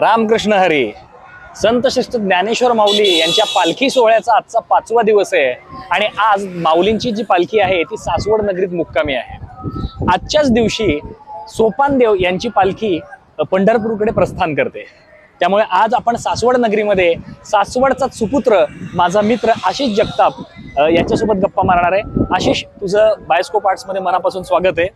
रामकृष्ण हरी संत शिष्ट ज्ञानेश्वर माऊली यांच्या पालखी सोहळ्याचा आजचा पाचवा दिवस आहे आणि आज माऊलींची जी पालखी आहे ती सासवड नगरीत मुक्कामी आहे. आजच्याच दिवशी सोपानदेव यांची पालखी पंढरपूरकडे प्रस्थान करते. त्यामुळे आज आपण सासवड नगरीमध्ये सासवडचा सुपुत्र माझा मित्र आशिष जगताप याच्यासोबत यांच्यासोबत गप्पा मारणार आहे. आशिष तुझं बायोस्कोप आर्ट्समध्ये मनापासून स्वागत आहे.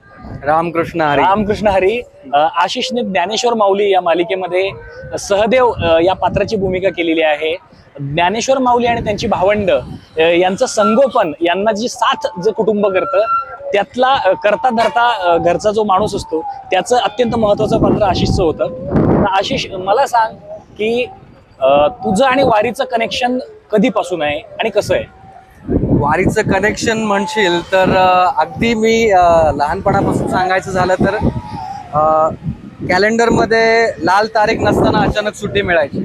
रामकृष्ण हरी. रामकृष्ण हरी आशिषने ज्ञानेश्वर माऊली या मालिकेमध्ये सहदेव या पात्राची भूमिका केलेली आहे. ज्ञानेश्वर माऊली आणि त्यांची भावंड यांचं संगोपन यांना जी साथ जे कुटुंब करतं त्यातला करता धरता घरचा जो माणूस असतो त्याचं अत्यंत महत्वाचं पात्र आशिषचं होतं. आशिष मला सांग की तुझं आणि वारीचं कनेक्शन कधीपासून आहे आणि कसं आहे? वारीचं कनेक्शन म्हणशील तर अगदी मी लहानपणापासून सांगायचं झालं तर कॅलेंडरमध्ये लाल तारीख नसताना अचानक सुट्टी मिळायची.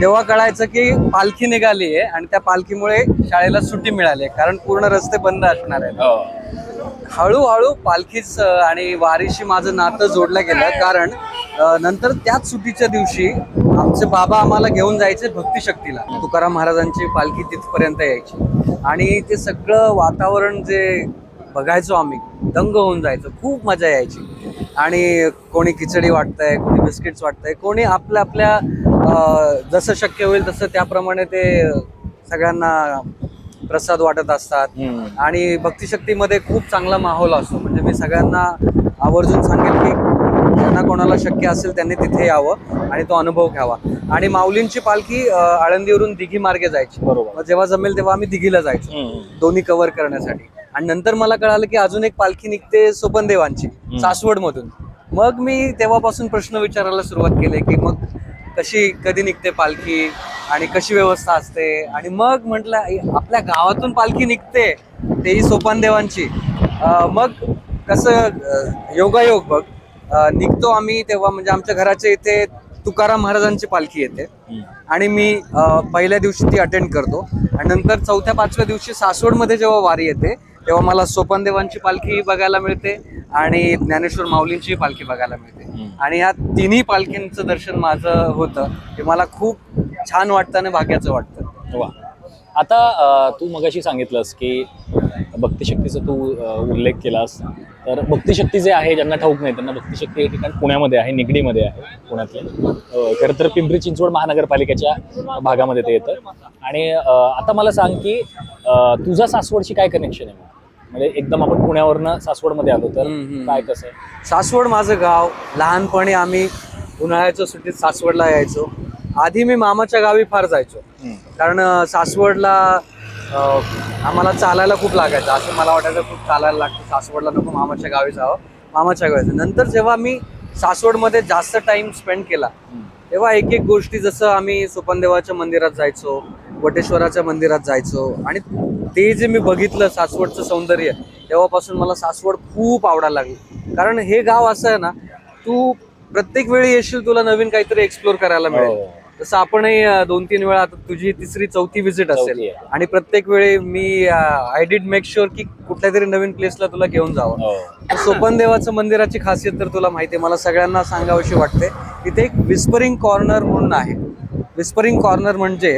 तेव्हा कळायचं की पालखी निघाली आहे आणि त्या पालखीमुळे शाळेला सुट्टी मिळाली आहे कारण पूर्ण रस्ते बंद असणार आहेत हो. हळूहळू पालखीच आणि वारीशी माझं नातं जोडलं गेलं कारण नंतर त्याच सुट्टीच्या दिवशी आमचे बाबा आम्हाला घेऊन जायचे भक्तिशक्तीला तुकाराम महाराजांची पालखी तिथपर्यंत यायची. आणि ते सगळं वातावरण जे बघायचो आम्ही दंग होऊन जायचं. खूप मजा यायची. आणि कोणी खिचडी वाटतंय कोणी बिस्किट्स वाटतंय कोणी आपल्या आपल्या जसं शक्य होईल तसं त्याप्रमाणे ते सगळ्यांना प्रसाद वाटत असतात. आणि भक्तिशक्तीमध्ये खूप चांगला माहोल असतो. म्हणजे मी सगळ्यांना आवर्जून सांगेल की कोणाला शक्य असेल त्यांनी तिथे यावं आणि तो अनुभव घ्यावा. आणि माऊलींची पालखी आळंदीवरून दिघी मार्गे जायची. बरोबर. जेव्हा जमेल तेव्हा आम्ही दिघीला जायचो. दोन्ही कव्हर करण्यासाठी. आणि नंतर मला कळालं की अजून एक पालखी निघते सोपनदेवांची सासवड मधून मग मी तेव्हापासून प्रश्न विचारायला सुरुवात केली की मग कशी कधी निघते पालखी आणि कशी व्यवस्था असते? आणि मग म्हटलं आपल्या गावातून पालखी निघते तेही सोपानदेवांची. मग कसं योगायोग बघ निघतो आम्ही तेव्हा म्हणजे आमच्या घराच्या इथे तुकाराम महाराजांची पालखी येते. आणि मी पहिल्या दिवशी ती अटेंड करतो. आणि नंतर चौथ्या पाचव्या दिवशी सासवडमध्ये जेव्हा वारी येते तेव्हा मला सोपानदेवांची पालखी बघायला मिळते आणि ज्ञानेश्वर माऊलींची पालखी बघायला मिळते. आणि ह्या तिन्ही पालखींचं दर्शन माझं होतं हे मला खूप छान वाटतं आणि भाग्याचं वाटतं. वा. आता तू मगाशी सांगितलंस की भक्तिशक्तीचा तू उल्लेख केलास. तर भक्तिशक्ती जे आहे ज्यांना ठाऊक नाही त्यांना भक्तिशक्ती हे ठिकाण पुण्यामध्ये आहे निगडीमध्ये आहे पुण्यातले खरं तर पिंपरी चिंचवड महानगरपालिकेच्या भागामध्ये ते येतं आणि आता मला सांग की तुझा सासवडशी काय कनेक्शन आहे? म्हणजे एकदम आपण पुण्यावरनं सासवडमध्ये आलो तर. काय कसं आहे सासवड माझं गाव लहानपणी आम्ही उन्हाळ्याच्या सुट्टीत सासवडला यायचो आधी मी मामाच्या गावी फार जायचो. कारण सासवडला आम्हाला चालायला खूप लागायचं. असं मला वाटायचं खूप चालायला लागतं. सासवडला नको मामाच्या गावी जावं. मामाच्या गावी नंतर जेव्हा मी सासवडमध्ये जास्त टाइम स्पेंड केला तेव्हा एक एक गोष्टी जसं आम्ही सोपनदेवाच्या मंदिरात जायचो वटेश्वराच्या मंदिरात जायचो आणि ते जे मी बघितलं सासवडचं सौंदर्य तेव्हापासून मला सासवड खूप आवडायला लागली. कारण हे गाव असं आहे ना तू प्रत्येक वेळी येशील तुला नवीन काहीतरी एक्सप्लोर करायला मिळेल. हो. तसं आपणही दोन तीन वेळा आता तुझी तिसरी चौथी विजिट असेल. आणि प्रत्येक वेळी मी आय डिड मेक शुअर की कुठल्या तरी नवीन प्लेसला तुला घेऊन जावं. हो. सोपन देवाचं मंदिराची खासियत तर तुला माहिती आहे. मला सगळ्यांना सांगावीशी वाटते तिथे एक विस्परिंग कॉर्नर म्हणून आहे. विस्परिंग कॉर्नर म्हणजे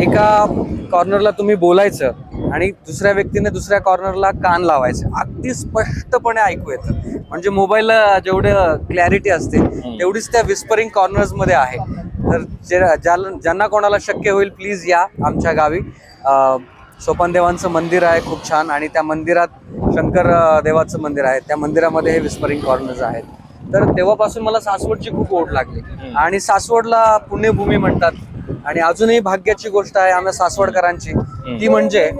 एका कॉर्नरला तुम्ही बोलायचं आणि दुसऱ्या व्यक्तीने दुसऱ्या कॉर्नरला कान लावायचे. अगदी स्पष्टपणे ऐकू येतं. म्हणजे मोबाईलला जेवढं क्लॅरिटी असते तेवढीच त्या विस्परिंग कॉर्नर्समध्ये आहे. तर जे ज्याला ज्यांना कोणाला शक्य होईल प्लीज या आमच्या गावी. सोपानदेवांचं मंदिर आहे खूप छान आणि त्या मंदिरात शंकर देवाचं मंदिर आहे. त्या मंदिरामध्ये हे विस्परिंग कॉर्नर्स आहेत. तर तेव्हापासून मला सासवडची खूप ओढ लागली. आणि सासवडला पुण्यभूमी म्हणतात. आणि अजूनही भाग्याची गोष्ट आहे आम्ही सासवडकरांची. ती म्हणजे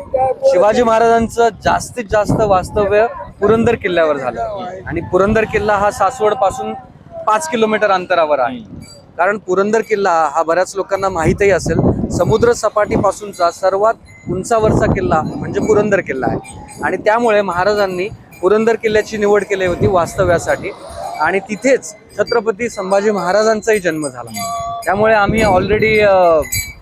शिवाजी महाराजांचं जास्तीत जास्त वास्तव्य पुरंदर किल्ल्यावर झालं. आणि पुरंदर किल्ला हा सासवडपासून पाच किलोमीटर अंतरावर आहे. कारण पुरंदर किल्ला हा बऱ्याच लोकांना माहीतही असेल. समुद्र सपाटीपासूनचा सर्वात उंचावरचा किल्ला म्हणजे पुरंदर किल्ला आहे. आणि त्यामुळे महाराजांनी पुरंदर किल्ल्याची निवड केली होती वास्तव्यासाठी. आणि तिथेच छत्रपती संभाजी महाराजांचाही जन्म झाला. त्यामुळे आम्ही ऑलरेडी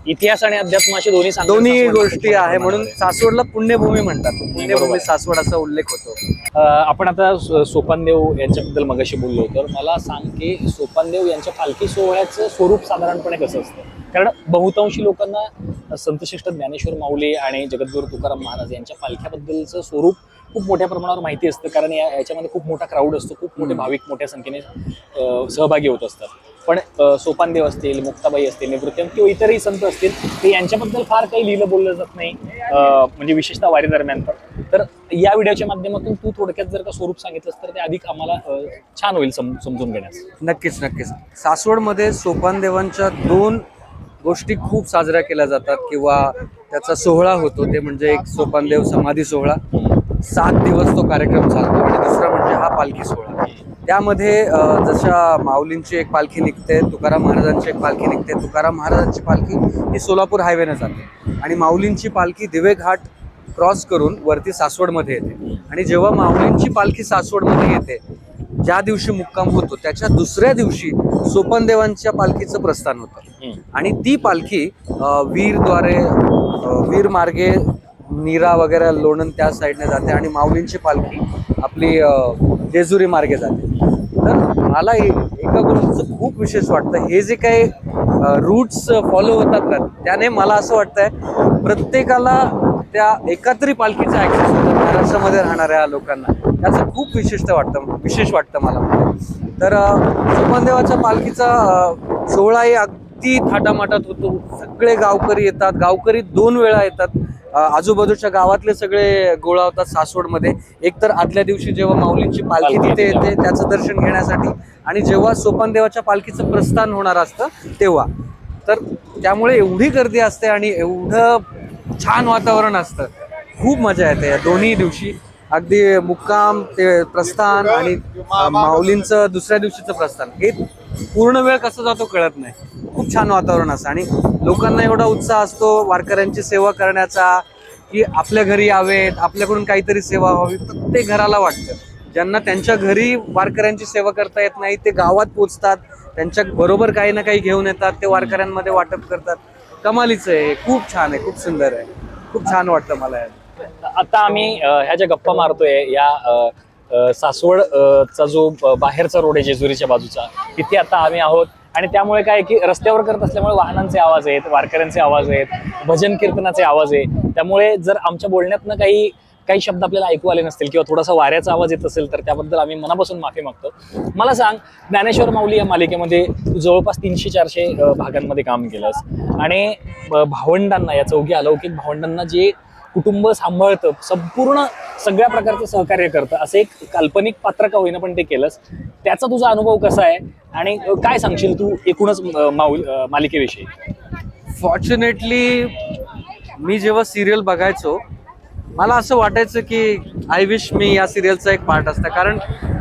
इतिहास आणि अध्यात्म असे दोन्ही सांगतात दोन्ही सासवड गोष्टी आहे म्हणून सासवडला पुण्यभूमी म्हणतात. पुण्यभूमी. सासवड असा उल्लेख होतो. अ, आपण आता सो- सोपानदेव यांच्याबद्दल मगाशी बोललो तर मला सांग की सोपानदेव यांच्या पालखी सोहळ्याचं स्वरूप साधारणपणे कसं असतं? कारण बहुतांशी लोकांना संतश्रेष्ठ ज्ञानेश्वर माऊली आणि जगद्गुरू तुकाराम महाराज यांच्या पालख्याबद्दलचं स्वरूप खूप मोठ्या प्रमाणावर माहिती असतं कारण या याच्यामध्ये खूप मोठा क्राऊड असतो खूप मोठे भाविक मोठ्या संख्येने सहभागी होत असतात. पण सोपानदेव असतील मुक्ताबाई असतील निवृत्ती किंवा इतरही संत असतील ते यांच्याबद्दल फार काही लिहिलं बोललं जात नाही म्हणजे विशेषतः वारी दरम्यान तर तर या व्हिडिओच्या माध्यमातून तू थोडक्यात जर का स्वरूप सांगितलंस तर ते अधिक आम्हाला छान होईल सम- समजून घेण्यास. नक्कीच नक्कीच. सासवडमध्ये सोपानदेवांच्या दोन गोष्टी खूप साजऱ्या केल्या जातात किंवा त्याचा सोहळा होतो ते म्हणजे एक सोपानदेव समाधी सोहळा सात दिवस तो कार्यक्रम चालतो आणि दुसरा म्हणजे हा पालखी सोहळा. त्यामध्ये जशा माऊलींची एक पालखी निघते तुकाराम महाराजांची एक पालखी निघते. तुकाराम महाराजांची पालखी ही सोलापूर हायवेने जाते आणि माऊलींची पालखी दिवे घाट क्रॉस करून वरती सासवडमध्ये येते. आणि जेव्हा माऊलींची पालखी सासवडमध्ये येते ज्या दिवशी मुक्काम होतो त्याच्या दुसऱ्या दिवशी सोपनदेवांच्या पालखीचं प्रस्थान होतं. आणि ती पालखी वीरद्वारे वीर मार्गे नीरा वगैरे लोणंद त्या साईडने जाते आणि माऊलींची पालखी आपली जेजुरी मार्गे जाते. तर मला एका गोष्टीचं खूप विशेष वाटतं. हे जे काही रूट्स फॉलो होतात ना त्याने मला असं वाटतंय प्रत्येकाला त्या एकत्री पालखीचा ऍक्सेस होतो महाराष्ट्रामध्ये राहणाऱ्या लोकांना. त्याचं खूप विशिष्ट वाटतं विशेष वाटतं मला. म्हणजे. तर सुमनदेवाच्या पालखीचा सोहळाही अगदी थाटामाटात होतो. सगळे गावकरी येतात. गावकरी दोन वेळा येतात. आजूबाजूच्या गावातले सगळे गोळा होतात सासवडमध्ये. एक तर आदल्या दिवशी जेव्हा माऊलींची पालखी तिथे येते. त्याचं दर्शन घेण्यासाठी. आणि जेव्हा सोपानदेवाच्या पालखीचं प्रस्थान होणार असतं तेव्हा. तर त्यामुळे एवढी गर्दी असते आणि एवढं छान वातावरण असतं. खूप मजा येते या दोन्ही दिवशी. अगदी मुक्काम ते प्रस्थान आणि माऊलींचं दुसऱ्या दिवशीचं प्रस्थान. हे पूर्ण वेळ कसा जातो कळत नाही. खूप छान वातावरण असतं. आणि लोकांना एवढा उत्साह असतो वारकऱ्यांची सेवा करण्याचा की आपल्या घरी यावेत आपल्याकडून काहीतरी सेवा व्हावी प्रत्येक घराला वाटतं. ज्यांना त्यांच्या घरी वारकऱ्यांची सेवा करता येत नाही ते गावात पोचतात त्यांच्या बरोबर काही ना काही घेऊन येतात ते वारकऱ्यांमध्ये वाटप करतात. कमालीचं आहे खूप छान आहे खूप सुंदर आहे. खूप छान वाटतं मला आता आम्ही ह्या ज्या गप्पा मारतोय या सासवड चा जो बाहेरचा रोड आहे जेजुरीच्या बाजूचा तिथे आता आम्ही आहोत. आणि त्यामुळे काय आहे की रस्त्यावर करत असल्यामुळे वाहनांचे आवाज आहेत वारकऱ्यांचे आवाज आहेत भजन कीर्तनाचे आवाज आहे. त्यामुळे जर आमच्या बोलण्यातनं काही काही शब्द आपल्याला ऐकू आले नसतील किंवा थोडासा वाऱ्याचा आवाज येत असेल तर त्याबद्दल आम्ही मनापासून माफी मागतो. मला सांग ज्ञानेश्वर माऊली या मालिकेमध्ये तू जवळपास तीनशे चारशे भागांमध्ये काम केलंस. आणि भावंडांना या चौघी अलौकिक भावंडांना जे कुटुंब सांभाळतं संपूर्ण सगळ्या प्रकारचं सहकार्य करतं. असं एक काल्पनिक पात्र का होईना पण ते केलंस. त्याचा तुझा अनुभव कसा आहे? आणि काय सांगशील तू एकूणच माऊल मालिकेविषयी? फॉर्च्युनेटली मी जेव्हा सिरियल बघायचो मला असं वाटायचं की आय विश मी या सिरियलचा एक पार्ट असता. कारण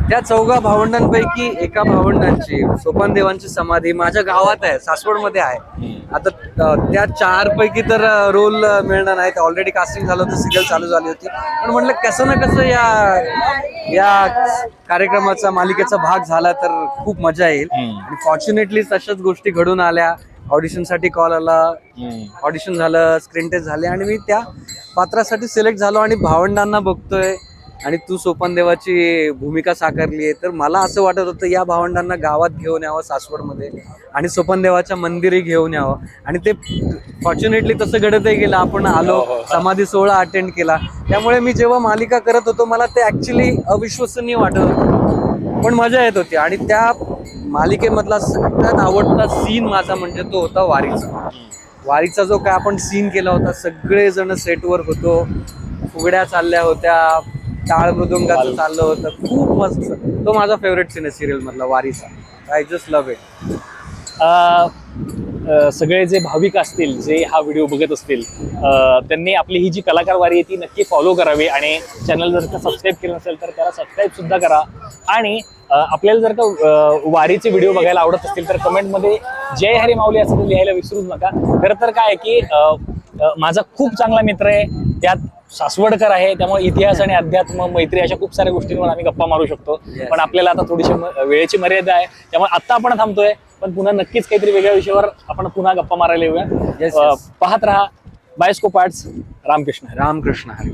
त्या चौघा भावंडांपैकी एका भावंडांची सोपानदेवांची समाधी माझ्या गावात आहे सासवडमध्ये आहे. आता त्या चार पैकी तर रोल मिळणार नाही ऑलरेडी कास्टिंग झालं होतं सिरियल चालू झाली होती. पण म्हटलं कसं ना कसं या या कार्यक्रमाचा मालिकेचा भाग झाला तर खूप मजा येईल. आणि फॉर्च्युनेटली तशाच गोष्टी घडून आल्या. ऑडिशनसाठी कॉल आला. ऑडिशन झालं स्क्रीन टेस्ट झाले. आणि मी त्या पात्रासाठी सिलेक्ट झालो आणि भावंडांना बघतोय. आणि तू सोपानदेवाची भूमिका साकारली आहे तर मला असं वाटत होतं या भावंडांना गावात घेऊन यावं सासवडमध्ये आणि सोपानदेवाच्या मंदिरी घेऊन यावं. आणि ते फॉर्च्युनेटली तसं घडतही गेलं. आपण आलो हो, हो. समाधी सोहळा अटेंड केला. त्यामुळे मी जेव्हा मालिका करत होतो मला ते ऍक्च्युली अविश्वसनीय वाटत होतं. पण मजा येत होती. आणि त्या मालिकेमधला सगळ्यात आवडता सीन माझा म्हणजे तो होता वारीचा. वारीचा जो काय आपण सीन केला होता सगळेजण सेटवर होतो. फुगड्या चालल्या होत्या. टाळ मृदुंगाचं चाललं होतं. खूप मस्त. तो माझा फेवरेट सीन आहे सिरियल मधला वारीचा. I just love it uh, सगळे जे भाविक असतील जे हा व्हिडिओ बघत असतील अ, त्यांनी आपली ही जी कलाकार वारी आहे ती नक्की फॉलो करावी आणि चॅनल जर का सबस्क्राईब केलं नसेल तर त्याला सबस्क्राईब सुद्धा करा. आणि अ, आपल्याला जर का अ, वारीचे व्हिडिओ बघायला आवडत असतील तर कमेंटमध्ये जय हरी माऊली असं ते लिहायला विसरूच नका. खरं तर काय आहे की अ, अ, माझा खूप चांगला मित्र आहे त्यात सासवडकर आहे त्यामुळे इतिहास आणि अध्यात्म मैत्री अशा खूप साऱ्या गोष्टींवर आम्ही गप्पा मारू शकतो. पण आपल्याला आता थोडीशी वेळेची मर्यादा आहे त्यामुळे आता आपण थांबतोय पण पुन्हा नक्कीच काहीतरी वेगळ्या विषयावर आपण पुन्हा गप्पा मारायला येऊया. पाहत राहा बायस्कोप आर्ट्स रामकृष्ण. रामकृष्ण हरी